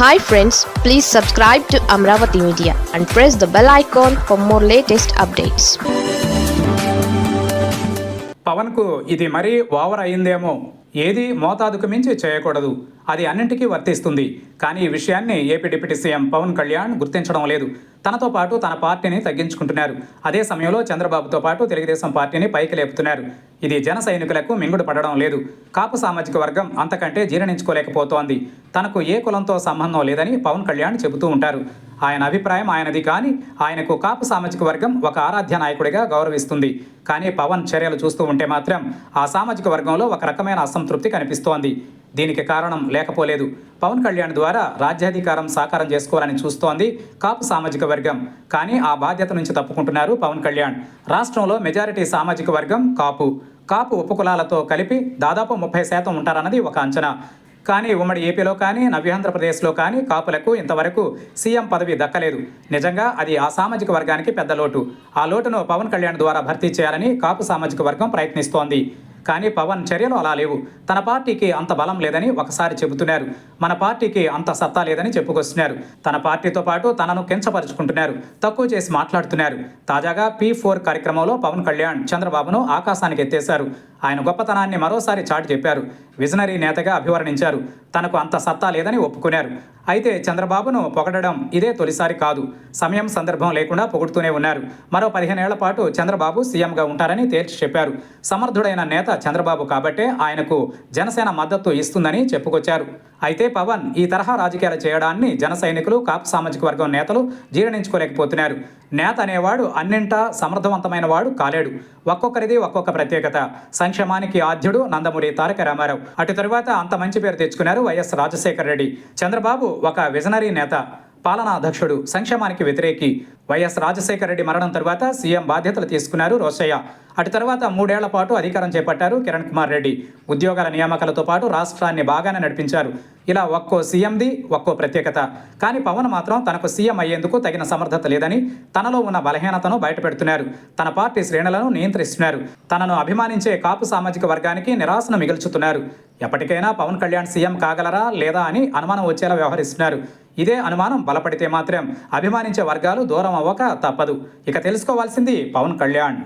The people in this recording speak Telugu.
Hi friends please subscribe to Amaravati media and press the bell icon for more latest updates పవన్కు ఇది మరీ ఓవర్ అయిందేమో ఏది మోతాదుకు మించి చేయకూడదు. అది అన్నింటికీ వర్తిస్తుంది. కానీ ఈ విషయాన్ని AP deputy CM Pawan Kalyan గుర్తించడం లేదు. తనతో పాటు తన పార్టీని తగ్గించుకుంటున్నారు. అదే సమయంలో చంద్రబాబుతో పాటు తెలుగుదేశం పార్టీని పైకి లేపుతున్నారు. ఇది జన సైనికులకు మింగుడు పడడం లేదు. కాపు సామాజిక వర్గం అంతకంటే జీర్ణించుకోలేకపోతోంది. తనకు ఏ కులంతో సంబంధం లేదని పవన్ కళ్యాణ్ చెబుతూ ఉంటారు. ఆయన అభిప్రాయం ఆయనది కానీ ఆయనకు కాపు సామాజిక వర్గం ఒక ఆరాధ్య నాయకుడిగా గౌరవిస్తుంది. కానీ పవన్ చర్యలు చూస్తూ ఉంటే మాత్రం ఆ సామాజిక వర్గంలో ఒక రకమైన అసంతృప్తి కనిపిస్తోంది. దీనికి కారణం లేకపోలేదు. పవన్ కళ్యాణ్ ద్వారా రాజ్యాధికారం సాకారం చేసుకోవాలని చూస్తోంది కాపు సామాజిక వర్గం. కానీ ఆ బాధ్యత నుంచి తప్పుకుంటున్నారు పవన్ కళ్యాణ్. రాష్ట్రంలో మెజారిటీ సామాజిక వర్గం కాపు. కాపు ఉపకులాలతో కలిపి దాదాపు ముప్పై శాతం ఉంటారన్నది ఒక అంచనా. కానీ ఉమ్మడి ఏపీలో కానీ నవ్యాంధ్రప్రదేశ్లో కానీ కాపులకు ఇంతవరకు సీఎం పదవి దక్కలేదు. నిజంగా అది ఆ సామాజిక వర్గానికి పెద్ద లోటు. ఆ లోటును పవన్ కళ్యాణ్ ద్వారా భర్తీ చేయాలని కాపు సామాజిక వర్గం ప్రయత్నిస్తోంది. కానీ పవన్ చర్యలు అలా లేవు. తన పార్టీకి అంత బలం లేదని ఒకసారి చెబుతున్నారు. మన పార్టీకి అంత సత్తా లేదని చెప్పుకొస్తున్నారు. తన పార్టీతో పాటు తనను కించపరుచుకుంటున్నారు. తక్కువ చేసి మాట్లాడుతున్నారు. తాజాగా పీ ఫోర్ కార్యక్రమంలో పవన్ కళ్యాణ్ చంద్రబాబును ఆకాశానికి ఎత్తేశారు. ఆయన గొప్పతనాన్ని మరోసారి చాటి చెప్పారు. విజనరీ నేతగా అభివర్ణించారు. తనకు అంత సత్తా లేదని ఒప్పుకున్నారు. అయితే చంద్రబాబును పొగడడం ఇదే తొలిసారి కాదు. సమయం సందర్భం లేకుండా పొగుడుతూనే ఉన్నారు. మరో పదిహేనేళ్ళ పాటు చంద్రబాబు సీఎంగా ఉంటారని తేల్చి చెప్పారు. సమర్థుడైన నేత చంద్రబాబు కాబట్టే ఆయనకు జనసేన మద్దతు ఇస్తుందని చెప్పుకొచ్చారు. అయితే పవన్ ఈ తరహా రాజకీయాలు చేయడాన్ని జన సైనికులు కాపు సామాజిక వర్గం నేతలు జీర్ణించుకోలేకపోతున్నారు. నేత అనేవాడు అన్నింటా సమర్థవంతమైన వాడు కాలేడు. ఒక్కొక్కరిది ఒక్కొక్క ప్రత్యేకత. సంక్షేమానికి ఆద్యుడు నందమూరి తారక రామారావు. అటు తరువాత అంత మంచి పేరు తెచ్చుకున్నారు వైఎస్ రాజశేఖర రెడ్డి. చంద్రబాబు ఒక విజనరీ నేత పాలనాధ్యక్షుడు సంక్షేమానికి వ్యతిరేకి వైఎస్ రాజశేఖర రెడ్డి మరణం తర్వాత సీఎం బాధ్యతలు తీసుకున్నారు రోషయ్య అటు తర్వాత మూడేళ్ళ పాటు అధికారం చేపట్టారు కిరణ్ కుమార్ రెడ్డి. ఉద్యోగాల నియామకాలతో పాటు రాష్ట్రాన్ని బాగానే నడిపించారు. ఇలా ఒక్కో సీఎంది ఒక్కో ప్రత్యేకత. కానీ పవన్ మాత్రం తనకు సీఎం అయ్యేందుకు తగిన సమర్థత లేదని తనలో ఉన్న బలహీనతను బయటపెడుతున్నారు. తన పార్టీ శ్రేణులను నియంత్రిస్తున్నారు. తనను అభిమానించే కాపు సామాజిక వర్గానికి నిరాశను మిగుల్చుతున్నారు. ఎప్పటికైనా పవన్ కళ్యాణ్ సీఎం కాగలరా లేదా అని అనుమానం వచ్చేలా వ్యవహరిస్తున్నారు. ఇదే అనుమానం బలపడితే మాత్రం అభిమానించే వర్గాలు దూరం అవ్వక తప్పదు. ఇక తెలుసుకోవాల్సింది పవన్ కళ్యాణ్.